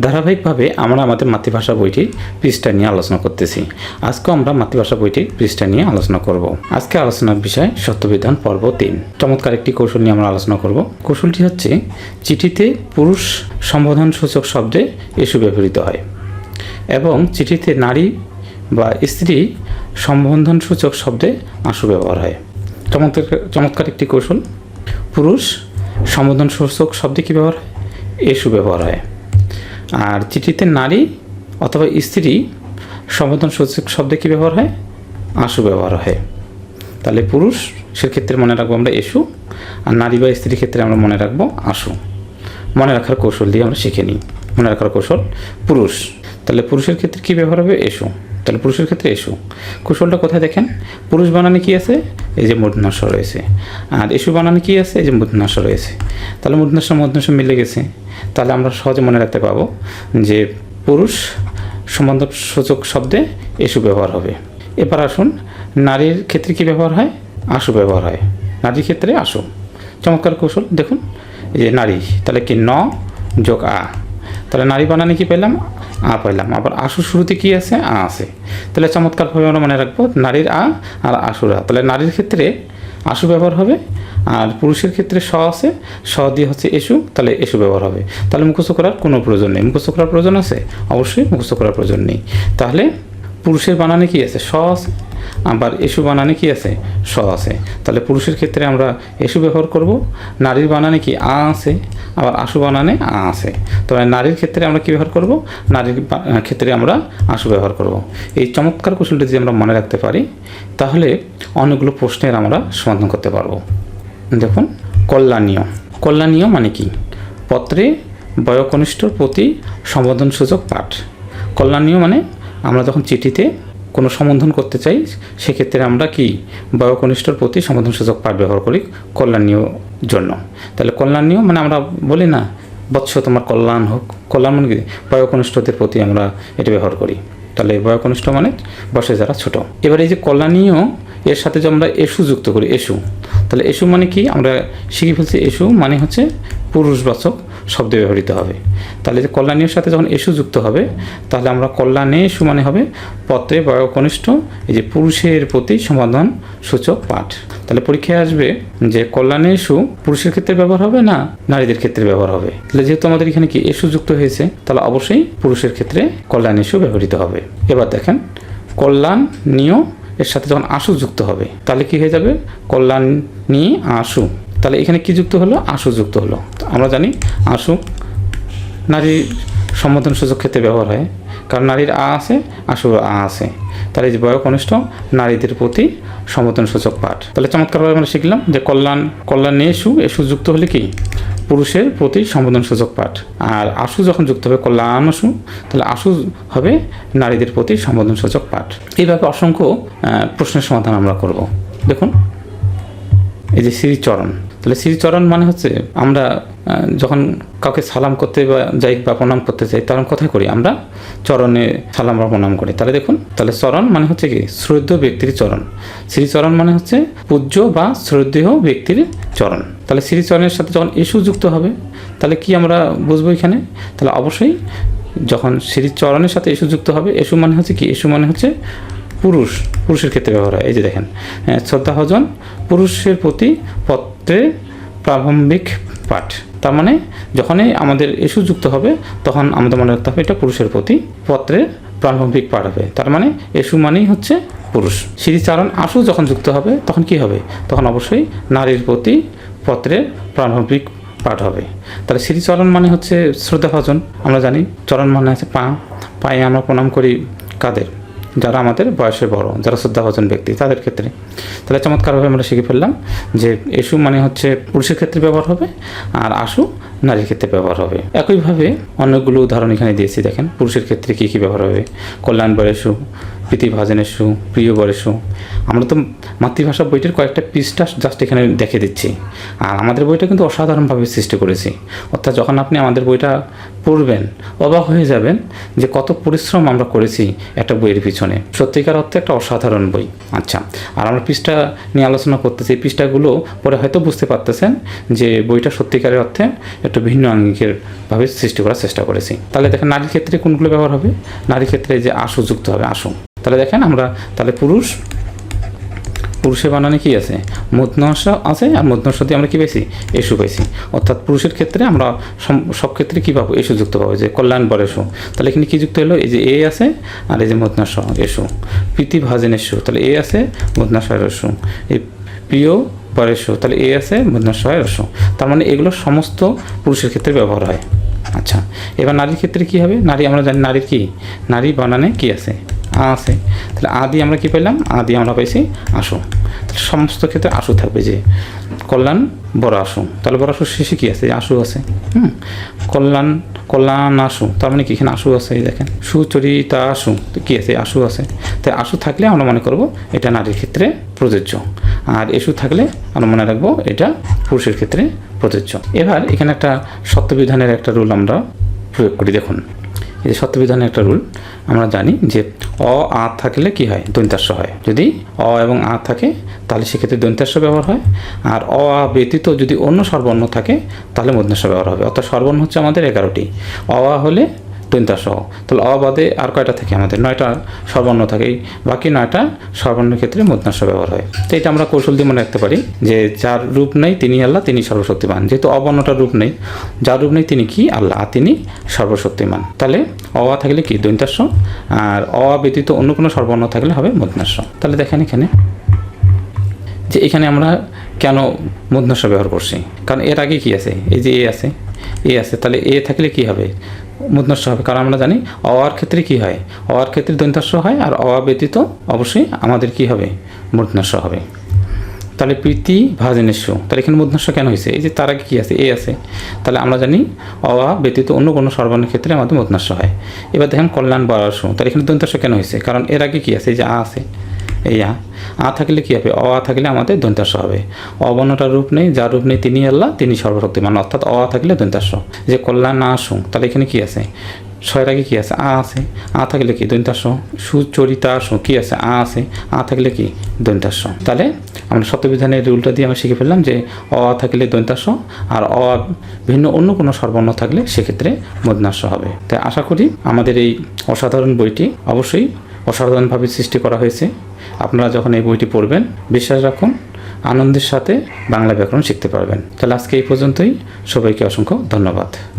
ধারাবাহিকভাবে আমরা আমাদের মাতৃভাষা বইটির পৃষ্ঠা নিয়ে আলোচনা করতেছি। আজকে আমরা মাতৃভাষা বইটির পৃষ্ঠা নিয়ে আলোচনা করব। আজকে আলোচনার বিষয় সত্যবিধান পর্ব তিন। চমৎকার একটি কৌশল নিয়ে আমরা আলোচনা করব। কৌশলটি হচ্ছে, চিঠিতে পুরুষ সম্বোধন সূচক শব্দে এসু ব্যবহৃত হয় এবং চিঠিতে নারী বা স্ত্রী সম্বোধন সূচক শব্দে আশু ব্যবহার হয়। চমৎকার চমৎকার একটি কৌশল। পুরুষ সম্বোধন সূচক শব্দে কী ব্যবহার হয়? এসু ব্যবহার হয়। আর চিঠিতে নারী অথবা স্ত্রী সম্বোধন সূচক শব্দে কী ব্যবহার হয়? আশু ব্যবহার হয়। তাহলে পুরুষ সেক্ষেত্রে মনে রাখব আমরা এসু, আর নারী বা স্ত্রীর ক্ষেত্রে আমরা মনে রাখব আশু মনে রাখার কৌশল দিয়ে আমরা শিখে নিই। মনে রাখার কৌশল পুরুষ। তাহলে পুরুষের ক্ষেত্রে কী ব্যবহার হবে? এসু। তাহলে পুরুষের ক্ষেত্রে এসু। কৌশলটা কোথায় দেখেন? পুরুষ বানানে কি আছে? এই যে মূর্ধন্যাস রয়েছে। আর এসু বানানে কি আছে? এই যে মূর্ধন্যাস রয়েছে। তাহলে মূর্ধন্যাস মূর্ধন্যাস মিলে গেছে। তাহলে আমরা সহজে মনে রাখতে পাবো যে পুরুষ সম্বন্ধ সূচক শব্দে এসু ব্যবহার হবে। এবার আসুন, নারীর ক্ষেত্রে কি ব্যবহার হয়? আশু ব্যবহার হয়। নারীর ক্ষেত্রে আশু চমৎকার কৌশল, দেখুন। এই যে নারী, তাহলে কি ন যোগ আ। তাহলে নারী বানানে কি পেলাম? আ পাইলাম। আবার আশু শুরুতে কি আছে? আ আছে। তাহলে চমৎকারভাবে আমরা মনে রাখব, নারীর আ আর আশুরা তাহলে নারীর ক্ষেত্রে আশু ব্যবহার হবে আর পুরুষের ক্ষেত্রে স আছে। স দিয়ে হচ্ছে এসু, তাহলে এসু ব্যবহার হবে। তাহলে মুখস্থ করার কোনো প্রয়োজন নেই। মুখস্থ করার প্রয়োজন আছে? অবশ্যই মুখস্থ করার প্রয়োজন নেই। তাহলে পুরুষের বানানে কি আছে? স আছে। আবার এসু বানানে কি আছে? স আছে। তাহলে পুরুষের ক্ষেত্রে আমরা এসু ব্যবহার করব। নারীর বানানে কি আ আছে? আবার আশু বানানে আ আছে তবে নারীর ক্ষেত্রে আমরা কি ব্যবহার করব? নারীর ক্ষেত্রে আমরা আশু ব্যবহার করব। এই চমৎকার কৌশলটি যদি আমরা মনে রাখতে পারি, তাহলে অনেকগুলো প্রশ্নের আমরা সমাধান করতে পারব। দেখুন, কল্যাণীয়। কল্যাণীয় মানে কি? পত্রে বয়কনিষ্ঠর প্রতি সম্বোধনসূচক পাঠ। কল্যাণীয় মানে আমরা যখন চিঠিতে কোনো সম্বোধন করতে চাই, সেক্ষেত্রে আমরা কি বয়কনিষ্ঠর প্রতি সম্বোধনসূচক পাঠ ব্যবহার করি? কল্যাণীয় জন্য। তাহলে কল্যাণীয় মানে আমরা বলি না, বৎস তোমার কল্যাণ হোক। কল্যাণ মানে কি? বয়কনিষ্ঠদের প্রতি আমরা এটা ব্যবহার করি। তাহলে বয়কনিষ্ঠ মানে বসে যারা ছোট। এবার এই যে কল্যাণীয়, এর সাথে যে আমরা এসু যুক্ত করি, এসু। তাহলে এসু মানে কি? আমরা শিখে ফেলছি এসু মানে হচ্ছে পুরুষবাচক শব্দ ব্যবহৃত হবে। তাহলে যে কল্যাণীর সাথে যখন এসু যুক্ত হবে, তাহলে আমরা কল্যাণে এসু মানে হবে পত্রে বয়কনিষ্ঠ, এই যে পুরুষের প্রতি সমাধান সূচক পাঠ। তাহলে পরীক্ষায় আসবে যে কল্যাণে এসু পুরুষের ক্ষেত্রে ব্যবহার হবে না নারীদের ক্ষেত্রে ব্যবহার হবে। তাহলে যেহেতু আমাদের এখানে কি এসু যুক্ত হয়েছে, তাহলে অবশ্যই পুরুষের ক্ষেত্রে কল্যাণ এসু ব্যবহৃত হবে। এবার দেখেন কল্যাণ নিয় এর সাথে যখন আশু যুক্ত হবে, তাহলে কি হয়ে যাবে? কল্যাণ নিয়ে আশু তাহলে এখানে কি যুক্ত হলো? আশু যুক্ত হলো। আমরা জানি আশু নারী সম্বোধন সূচক ক্ষেত্রে ব্যবহার হয়। কারণ নারীর আ আছে আশু আ আছে। তাহলে যে বয়কনিষ্ঠ নারীদের প্রতি সম্বোধন সূচক পাঠ। তাহলে চমৎকারভাবে আমরা শিখলাম যে কল্যাণ কল্যাণ নিয়ে এসু এসু যুক্ত হলে কি? পুরুষের প্রতি সম্বোধন সূচক পাঠ। আর আশু যখন যুক্ত হবে, কল্যাণ আশু তাহলে আশু হবে নারীদের প্রতি সম্বোধন সূচক পাঠ। এইভাবে অসংখ্য প্রশ্নের সমাধান আমরা করব। দেখুন, এই যে শ্রীচরণ। তাহলে শ্রীচরণ মানে হচ্ছে আমরা যখন কাউকে সালাম করতে বা যাই বা প্রণাম করতে চাই তখন কোথায় করি, আমরা চরণে সালাম বা প্রণাম করি। তাহলে দেখুন, তাহলে চরণ মানে হচ্ছে কি? শ্রদ্ধেয় ব্যক্তির চরণ। শ্রীচরণ মানে হচ্ছে পূজ্য বা শ্রদ্ধেয় ব্যক্তির চরণ। তাহলে শ্রীচরণের সাথে যখন এসু যুক্ত হবে, তাহলে কি আমরা বুঝব এখানে? তাহলে অবশ্যই যখন শ্রীচরণের সাথে এসু যুক্ত হবে এসু মানে হচ্ছে কি? এসু মানে হচ্ছে পুরুষ পুরুষের ক্ষেত্রে ব্যবহার হয়। এই যে দেখেন হ্যাঁ, শ্রদ্ধাভজন পুরুষের প্রতি পত্রে প্রারম্ভিক পাঠ। তার মানে যখনই আমাদের এসু যুক্ত হবে তখন আমাদের মনে রাখতে হবে এটা পুরুষের প্রতি পত্রে প্রারম্ভিক পাঠ হবে। তার মানে এসু মানেই হচ্ছে পুরুষ। শ্রীচারণ আশু যখন যুক্ত হবে তখন কি হবে? তখন অবশ্যই নারীর প্রতি পত্রের প্রারম্ভিক পাঠ হবে। তাহলে শ্রীচরণ মানে হচ্ছে শ্রদ্ধাভাজন। আমরা জানি চরণ মানে আছে পা। পায়ে আমরা প্রণাম করি কাদের? যারা আমাদের বয়সে বড়, যারা শ্রদ্ধাভাজন ব্যক্তি, তাদের ক্ষেত্রে। তাহলে চমৎকারভাবে আমরা শিখে ফেললাম যে এসু মানে হচ্ছে পুরুষের ক্ষেত্রে ব্যবহার হবে আর আশু নারীর ক্ষেত্রে ব্যবহার হবে। একইভাবে অনেকগুলো উদাহরণ এখানে দিয়েছি, দেখেন পুরুষের ক্ষেত্রে কী কী ব্যবহার হবে। কল্যাণ বরেশু প্রীতিভাজনের সু প্রিয় বরেশু আমরা তো মাতৃভাষা বইটির কয়েকটা পৃষ্ঠা জাস্ট এখানে দেখে দিচ্ছি। আর আমাদের বইটা কিন্তু অসাধারণভাবে সৃষ্টি করেছি। অর্থাৎ যখন আপনি আমাদের বইটা পড়বেন, অবাক হয়ে যাবেন যে কত পরিশ্রম আমরা করেছি একটা বইয়ের পিছনে। সত্যিকার অর্থে একটা অসাধারণ বই। আচ্ছা আর আমরা পৃষ্ঠা নিয়ে আলোচনা করতেছি। পৃষ্ঠাগুলো পরে হয়তো বুঝতে পারতেছেন যে বইটা সত্যিকারের অর্থে একটু ভিন্ন আঙ্গিকের ভাবে সৃষ্টি করার চেষ্টা করেছি। তাহলে দেখেন নারীর ক্ষেত্রে কোনগুলো ব্যবহার হবে? নারীর ক্ষেত্রে যে আশু যুক্ত হবে, আশু। তাহলে দেখেন আমরা, তাহলে পুরুষ পুরুষের বানানে কি আছে? মধ্যাংশ আছে আর মধ্যাংশ দিয়ে আমরা কি পেয়েছি এসু পেয়েছি অর্থাৎ পুরুষের ক্ষেত্রে আমরা সব ক্ষেত্রে কি পাবো? এসু যুক্ত পাবো, যে কল্যাণ বরেশু তাহলে এখানে কি যুক্ত হলো? এই যে এ আছে আর এই যে মধ্যাংশ এসু। প্রীতি ভাজেন এসু। তাহলে এ আছে মধ্যাংশ রসু এই প্রিয় বরেশু তাহলে এ আছে মধ্যাংশ রসু তার মানে এগুলো সমস্ত পুরুষের ক্ষেত্রে ব্যবহার হয়। আচ্ছা এবার নারীর ক্ষেত্রে কি হবে? নারী, আমরা জানি নারীর কি? নারী বানানে কি আছে? আ আছে। তাহলে আ দিয়ে আমরা কি পেলাম? আ দিয়ে আমরা পাইছি আসু সমস্ত ক্ষেত্রে আশু থাকবে যে, কল্যাণ, বড় আশু তাহলে বড় আশু শেষে কি আছে? আশু আছে। হুম? কল্যাণ কল্যাণ আশু তার মানে কি? এখানে আশু আছে, এই দেখেন। সুচরিতা আশু তো কী আছে? আশু আছে। তাই আশু থাকলে আমরা মনে করব এটা নারীর ক্ষেত্রে প্রযোজ্য। আর এসু থাকলে আমরা মনে রাখব এটা পুরুষের ক্ষেত্রে প্রযোজ্য। এবার এখানে একটা সত্যবিধানের একটা রুল আমরা প্রয়োগ করি, দেখুন। যে সত্যবিধানের একটা রুল, আমরা জানি যে অ, আ থাকলে কি হয়? দন্তাস্য হয়। যদি অ এবং আ থাকে, তাহলে সেক্ষেত্রে দন্তাস্য ব্যবহার হয়। আর অ, আ ব্যতীত যদি অন্য স্বরবর্ণ থাকে, তাহলে মধ্যাস্য ব্যবহার হবে। অর্থাৎ স্বরবর্ণ হচ্ছে আমাদের এগারোটি। অ, আ হলে দন্তাস্য তাহলে অ আর কয়টা থাকে আমাদের? নয়টা সর্বর্ণ থাকে। বাকি নয়টা স্বরবর্ণের ক্ষেত্রে মধ্যাস্য ব্যবহার হয়। তো এটা আমরা কৌশল দিয়ে মনে রাখতে পারি যে যার রূপ নেই তিনি আল্লাহ, তিনি সর্বশক্তিমান। যেহেতু অবর্ণটার রূপ নেই, যার রূপ নেই তিনি কি? আল্লাহ, আর তিনি সর্বশক্তিমান। তাহলে অ থাকলে কি? দৈন্তাস্য আর অ ব্যতীত অন্য কোনো স্বরবর্ণ থাকলে হবে মধ্যাস্য তাহলে দেখেন এখানে যে এখানে আমরা কেন মধ্যাস্য ব্যবহার করছি? কারণ এর আগে কি আছে? এই যে এ আছে এ আছে, তাহলে এ থাকলে কি হবে? মধ্যাস্য হবে। কারণ আমরা জানি অওয়ার ক্ষেত্রে কি হয়? অওয়ার ক্ষেত্রে দৈন্তাস্য হয় আর অওয়া ব্যতীত অবশ্যই আমাদের কি হবে? মধ্যাস্য হবে। তাহলে প্রীতি ভাজনেস্য তাহলে এখানে মধ্যাস্য কেন হয়েছে? এই যে তার আগে কী আছে? এ আছে। তাহলে আমরা জানি অওয়া ব্যতীত অন্য কোনো সর্বনের ক্ষেত্রে আমাদের মধ্যাস্য হয়। এবার দেখেন কল্যাণ বারাস্য তাহলে এখানে দন্তাস্য কেন হয়েছে? কারণ এর আগে কী আছে? এই যে আ আছে। এই আ আ থাকলে কী হবে? অ, আ থাকলে আমাদের দন্তাস্য হবে। অবর্ণটার রূপ নেই, যার রূপ নেই তিনি আল্লাহ, তিনি সর্বশক্তিমান। অর্থাৎ অ, আ থাকলে দন্তাস্য যে কল্যাণ না আসুন তাহলে এখানে কী আছে? ছয়ের আগে কী আছে? আ আছে। আ থাকলে কি দৈন্তাস্য সুচরিতা আসো কী আছে? আ আছে। আ থাকলে কি দৈন্তাস্য তাহলে আমরা সত্যবিধানের রুলটা দিয়ে আমরা শিখে ফেললাম যে অ, আ থাকলে দৈন্তাস্য আর অ ভিন্ন অন্য কোনো স্বরবর্ণ থাকলে সেক্ষেত্রে মধ্যাস্য হবে। তাই আশা করি আমাদের এই অসাধারণ বইটি অবশ্যই অসাধারণভাবে সৃষ্টি করা হয়েছে। আপনারা যখন এই বইটি পড়বেন, বিশ্বাস রাখুন, আনন্দের সাথে বাংলা ব্যাকরণ শিখতে পারবেন। তাহলে আজকে এই পর্যন্তই। সবাইকে অসংখ্য ধন্যবাদ।